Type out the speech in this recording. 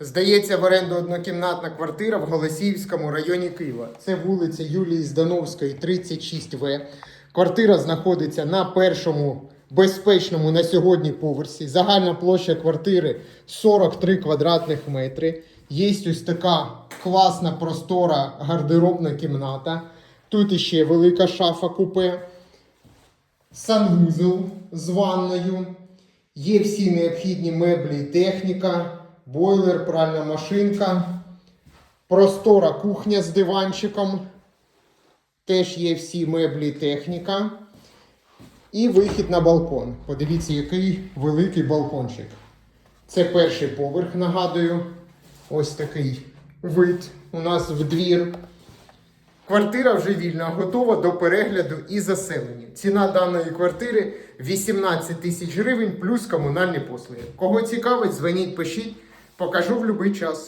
Здається, в оренду однокімнатна квартира в Голосіївському районі Києва. Це вулиця Юлії Здановської, 36В. Квартира знаходиться на першому безпечному на сьогодні поверсі. Загальна площа квартири 43 квадратних метри. Є ось така класна простора гардеробна кімната. Тут іще велика шафа купе санвузол з ванною. Є всі необхідні меблі і техніка, бойлер, пральна машинка, простора кухня з диванчиком. Теж є всі меблі техніка. І вихід на балкон. Подивіться, який великий балкончик. Це перший поверх, нагадую. Ось такий вид у нас в двір. Квартира вже вільна, готова до перегляду і заселення. Ціна даної квартири 18 тисяч гривень плюс комунальні послуги. Кого цікавить, дзвоніть, пишіть, покажу в будь-який час.